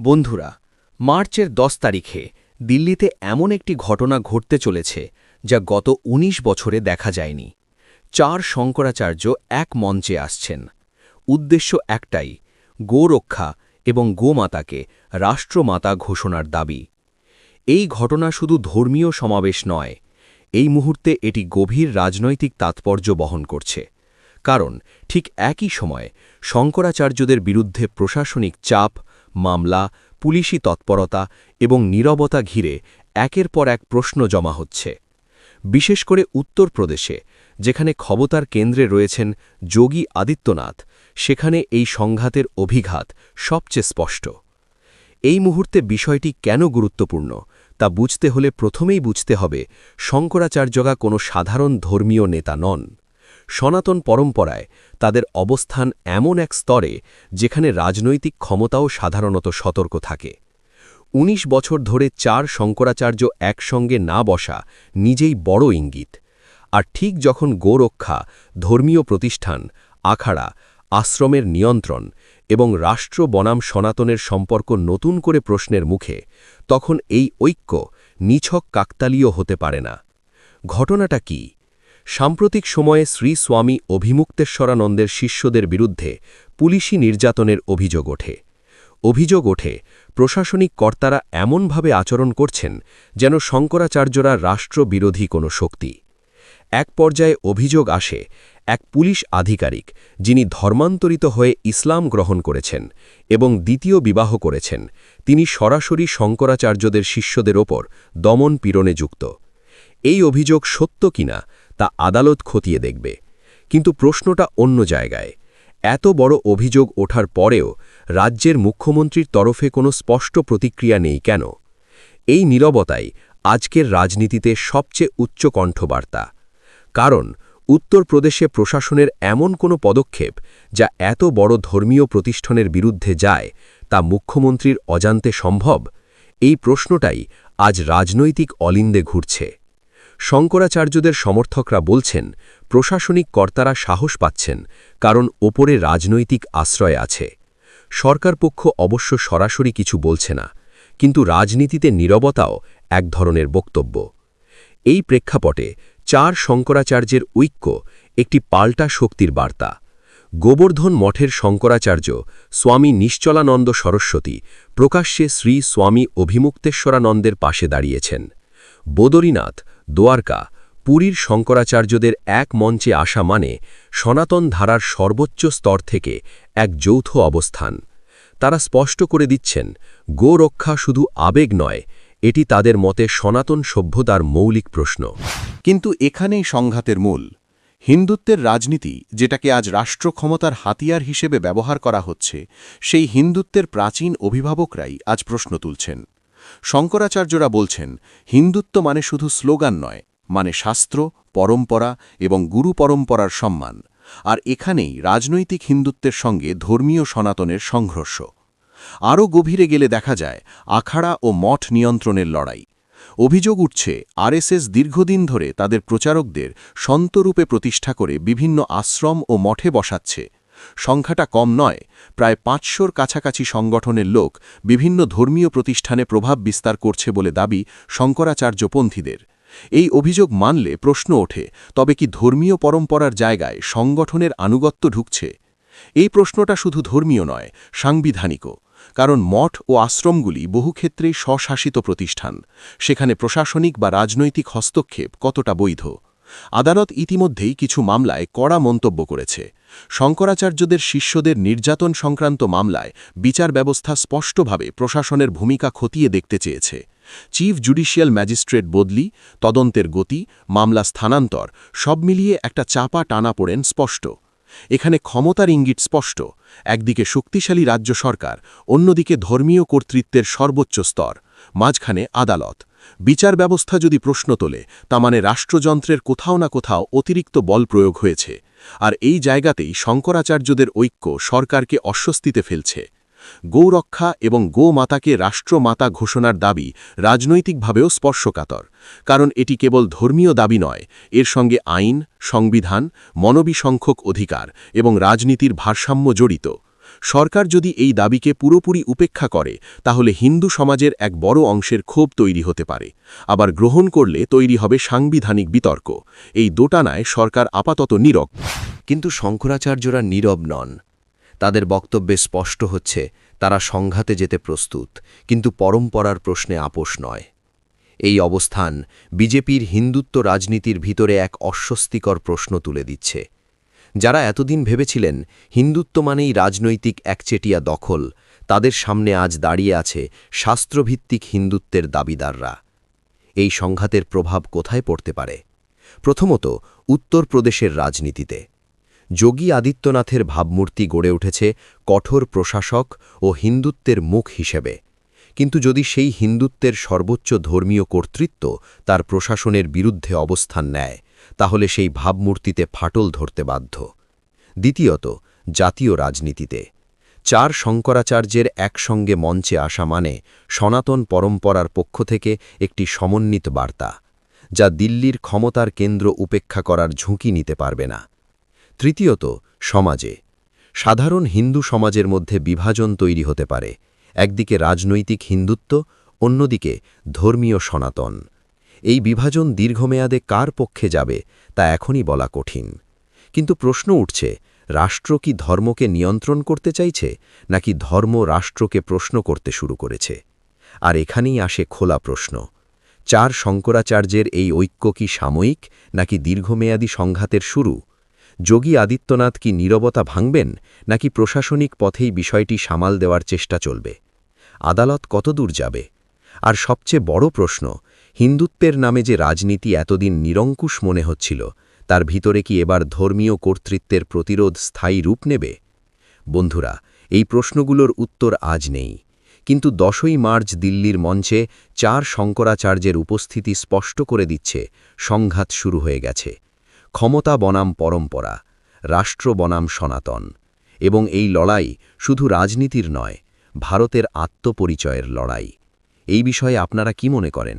বন্ধুরা, মার্চের দশ তারিখে দিল্লিতে এমন একটি ঘটনা ঘটতে চলেছে যা গত ১৯ বছরে দেখা যায়নি। চার শঙ্করাচার্য এক মঞ্চে আসছেন। উদ্দেশ্য একটাই, গোরক্ষা এবং গোমাতাকে রাষ্ট্রমাতা ঘোষণার দাবি। এই ঘটনা শুধু ধর্মীয় সমাবেশ নয়, এই মুহূর্তে এটি গভীর রাজনৈতিক তাৎপর্য বহন করছে। কারণ ঠিক একই সময়ে শঙ্করাচার্যদের বিরুদ্ধে প্রশাসনিক চাপ মামলা, পুলিশি তৎপরতা এবং নীরবতা ঘিরে একের পর এক প্রশ্ন জমা হচ্ছে। বিশেষ করে উত্তরপ্রদেশে, যেখানে ক্ষমতার কেন্দ্রে রয়েছেন যোগী আদিত্যনাথ, সেখানে এই সংঘাতের অভিঘাত সবচেয়ে স্পষ্ট। এই মুহূর্তে বিষয়টি কেন গুরুত্বপূর্ণ, তা বুঝতে হলে প্রথমেই বুঝতে হবে শঙ্করাচার্যগা কোনো সাধারণ ধর্মীয় নেতা নন। সনাতন পরম্পরায় তাদের অবস্থান এমন এক স্তরে যেখানে রাজনৈতিক ক্ষমতাও সাধারণত সতর্ক থাকে। ১৯ বছর ধরে চার শঙ্করাচার্য একসঙ্গে না বসা নিজেই বড় ইঙ্গিত। আর ঠিক যখন গোরক্ষা, ধর্মীয় প্রতিষ্ঠান, আখাড়া, আশ্রমের নিয়ন্ত্রণ এবং রাষ্ট্র বনাম সনাতনের সম্পর্ক নতুন করে প্রশ্নের মুখে, তখন এই ঐক্য নিছক কাকতালীয় হতে পারে না। ঘটনাটা কি? সাম্প্রতিক সময়ে শ্রী স্বামী অভিমুক্তেশ্বরানন্দের শিষ্যদের বিরুদ্ধে পুলিশি নির্যাতনের অভিযোগ ওঠে। অভিযোগ ওঠে, প্রশাসনিক কর্তারা এমনভাবে আচরণ করছেন যেন শঙ্করাচার্যরা রাষ্ট্রবিরোধী কোনো শক্তি। এক পর্যায়ে অভিযোগ আসে, এক পুলিশ আধিকারিক, যিনি ধর্মান্তরিত হয়ে ইসলাম গ্রহণ করেছেন এবং দ্বিতীয় বিবাহ করেছেন, তিনি সরাসরি শঙ্করাচার্যদের শিষ্যদের ওপর দমন পীড়নে যুক্ত। এই অভিযোগ সত্য কিনা তা আদালত খতিয়ে দেখবে। কিন্তু প্রশ্নটা অন্য জায়গায়। এত বড় অভিযোগ ওঠার পরেও রাজ্যের মুখ্যমন্ত্রীর তরফে কোনো স্পষ্ট প্রতিক্রিয়া নেই কেন? এই নীরবতাই আজকের রাজনীতিতে সবচেয়ে উচ্চ কণ্ঠবার্তা। কারণ উত্তরপ্রদেশে প্রশাসনের এমন কোনো পদক্ষেপ যা এত বড় ধর্মীয় প্রতিষ্ঠানের বিরুদ্ধে যায় তা মুখ্যমন্ত্রীর অজান্তে সম্ভব? এই প্রশ্নটাই আজ রাজনৈতিক অলিন্দে ঘুরছে। শঙ্করাচার্যদের সমর্থকরা বলছেন, প্রশাসনিক কর্তারা সাহস পাচ্ছেন, কারণ ওপরে রাজনৈতিক আশ্রয় আছে। সরকার পক্ষ অবশ্য সরাসরি কিছু বলছে না, কিন্তু রাজনীতিতে নীরবতাও এক ধরনের বক্তব্য। এই প্রেক্ষাপটে চার শঙ্করাচার্যের ঐক্য একটি পাল্টা শক্তির বার্তা। গোবর্ধন মঠের শঙ্করাচার্য স্বামী নিশ্চলানন্দ সরস্বতী প্রকাশ্যে শ্রী স্বামী অভিমুক্তেশ্বরানন্দের পাশে দাঁড়িয়েছেন। বদরীনাথ দোয়ারকা পুরীর শঙ্করাচার্যদের এক মঞ্চে আসা মানে সনাতন ধারার সর্বোচ্চ স্তর থেকে এক যৌথ অবস্থান। তারা স্পষ্ট করে দিচ্ছেন গো রক্ষা শুধু আবেগ নয়, এটি তাদের মতে সনাতন সভ্যতার মৌলিক প্রশ্ন। কিন্তু এখানেই সংঘাতের মূল। হিন্দুত্বের রাজনীতি, যেটাকে আজ রাষ্ট্র ক্ষমতার হাতিয়ার হিসেবে ব্যবহার করা হচ্ছে, সেই হিন্দুত্বের প্রাচীন অভিভাবকরাই আজ প্রশ্ন তুলছেন। শঙ্করাচার্যরা বলছেন, হিন্দুত্ব মানে শুধু স্লোগান নয় মানে শাস্ত্র, পরম্পরা এবং গুরু পরম্পরার সম্মান। আর এখানেই রাজনৈতিক হিন্দুত্বের সঙ্গে ধর্মীয় সনাতনের সংঘর্ষ। আরও গভীরে গেলে দেখা যায়, আখাড়া ও মঠ নিয়ন্ত্রণের লড়াই। অভিযোগ উঠছে, আরএসএস দীর্ঘদিন ধরে তাদের প্রচারকদের সন্তরূপে প্রতিষ্ঠা করে বিভিন্ন আশ্রম ও মঠে বসাচ্ছে। সংখ্যাটা কম নয়, প্রায় পাঁচশোর কাছাকাছি সংগঠনের লোক বিভিন্ন ধর্মীয় প্রতিষ্ঠানে প্রভাব বিস্তার করছে বলে দাবি শঙ্করাচার্যপন্থীদের এই অভিযোগ মানলে প্রশ্ন ওঠে, তবে কি ধর্মীয় পরম্পরার জায়গায় সংগঠনের আনুগত্য ঢুকছে? এই প্রশ্নটা শুধু ধর্মীয় নয়, সাংবিধানিকও, কারণ মঠ ও আশ্রমগুলি বহু ক্ষেত্রেই স্বশাসিত প্রতিষ্ঠান। সেখানে প্রশাসনিক বা রাজনৈতিক হস্তক্ষেপ কতটা বৈধ? আদালত ইতিমধ্যেই কিছু মামলায় কড়া মন্তব্য করেছে। শঙ্করাচার্যদের শিষ্যদের নির্যাতন সংক্রান্ত মামলায় বিচার ব্যবস্থা স্পষ্টভাবে প্রশাসনের ভূমিকা খতিয়ে দেখতে চেয়েছে। চিফ জুডিশিয়াল ম্যাজিস্ট্রেট বদলি, তদন্তের গতি, মামলা স্থানান্তর, সব মিলিয়ে একটা চাপা টানা পড়েন স্পষ্ট। এখানে ক্ষমতার ইঙ্গিত স্পষ্ট, একদিকে শক্তিশালী রাজ্য সরকার, অন্যদিকে ধর্মীয় কর্তৃত্বের সর্বোচ্চ স্তর, মাঝখানে আদালত। বিচার ব্যবস্থা যদি প্রশ্ন তোলে, তা মানে রাষ্ট্রযন্ত্রের কোথাও না কোথাও অতিরিক্ত বল প্রয়োগ হয়েছে, আর এই জায়গাতেই শঙ্করাচার্যদের ঐক্য সরকারকে অস্বস্তিতে ফেলছে। গৌরক্ষা এবং গোমাতাকে রাষ্ট্রমাতা ঘোষণার দাবি রাজনৈতিকভাবেও স্পর্শকাতর, কারণ এটি কেবল ধর্মীয় দাবি নয়, এর সঙ্গে আইন, সংবিধান মনবী সংখ্যক অধিকার এবং রাজনীতির ভারসাম্য জড়িত। সরকার যদি এই দাবিকে পুরোপুরি উপেক্ষা করে, তাহলে হিন্দু সমাজের এক বড় অংশের ক্ষোভ তৈরি হতে পারে। আবার গ্রহণ করলে তৈরি হবে সাংবিধানিক বিতর্ক। এই দোটানায় সরকার আপাতত নীরব। কিন্তু শঙ্করাচার্যরা নীরব নন। তাদের বক্তব্যে স্পষ্ট হচ্ছে, তারা সংঘাতে যেতে প্রস্তুত, কিন্তু পরম্পরার প্রশ্নে আপোষ নয়। এই অবস্থান বিজেপির হিন্দুত্ব রাজনীতির ভিতরে এক অস্বস্তিকর প্রশ্ন তুলে দিচ্ছে। যারা এতদিন ভেবেছিলেন হিন্দুত্ব মানেই রাজনৈতিক একচেটিয়া দখল, তাদের সামনে আজ দাঁড়িয়ে আছে শাস্ত্রভিত্তিক হিন্দুত্বের দাবিদাররা। এই সংঘাতের প্রভাব কোথায় পড়তে পারে? প্রথমত, উত্তরপ্রদেশের রাজনীতিতে। যোগী আদিত্যনাথের ভাবমূর্তি গড়ে উঠেছে কঠোর প্রশাসক ও হিন্দুত্বের মুখ হিসেবে। কিন্তু যদি সেই হিন্দুত্বের সর্বোচ্চ ধর্মীয় কর্তৃত্ব তার প্রশাসনের বিরুদ্ধে অবস্থান নেয় তাহলে সেই ভাবমূর্তিতে ফাটল ধরতে বাধ্য। দ্বিতীয়ত, জাতীয় রাজনীতিতে। চার শঙ্করাচার্যের একসঙ্গে মঞ্চে আসা মানে সনাতন পরম্পরার পক্ষ থেকে একটি সমন্বিত বার্তা, যা দিল্লির ক্ষমতার কেন্দ্র উপেক্ষা করার ঝুঁকি নিতে পারবে না। তৃতীয়ত, সমাজে। সাধারণ হিন্দু সমাজের মধ্যে বিভাজন তৈরি হতে পারে, একদিকে রাজনৈতিক হিন্দুত্ব, অন্যদিকে ধর্মীয় সনাতন। এই বিভাজন দীর্ঘমেয়াদে কার পক্ষে যাবে, তা এখনই বলা কঠিন। কিন্তু প্রশ্ন উঠছে, রাষ্ট্র কি ধর্মকে নিয়ন্ত্রণ করতে চাইছে, নাকি ধর্ম রাষ্ট্রকে প্রশ্ন করতে শুরু করেছে? আর এখানেই আসে খোলা প্রশ্ন, চার শঙ্করাচার্যের এই ঐক্য কি সাময়িক, নাকি দীর্ঘমেয়াদী সংঘাতের শুরু? যোগী আদিত্যনাথ কি নীরবতা ভাঙবেন, নাকি প্রশাসনিক পথেই বিষয়টি সামাল দেওয়ার চেষ্টা চলবে? আদালত কতদূর যাবে? আর সবচেয়ে বড় প্রশ্ন হিন্দুত্বের নামে যে রাজনীতি এতদিন নিরঙ্কুশ মনে হচ্ছিল, তার ভিতরে কি এবার ধর্মীয় কর্তৃত্বের প্রতিরোধ স্থায়ী রূপ নেবে? বন্ধুরা, এই প্রশ্নগুলোর উত্তর আজ নেই। কিন্তু দশই মার্চ দিল্লির মঞ্চে চার শঙ্করাচার্যের উপস্থিতি স্পষ্ট করে দিচ্ছে, সংঘাত শুরু হয়ে গেছে। ক্ষমতা বনাম পরম্পরা, রাষ্ট্র বনাম সনাতন। এবং এই লড়াই শুধু রাজনীতির নয়, ভারতের আত্মপরিচয়ের লড়াই। এই বিষয়ে আপনারা কি মনে করেন?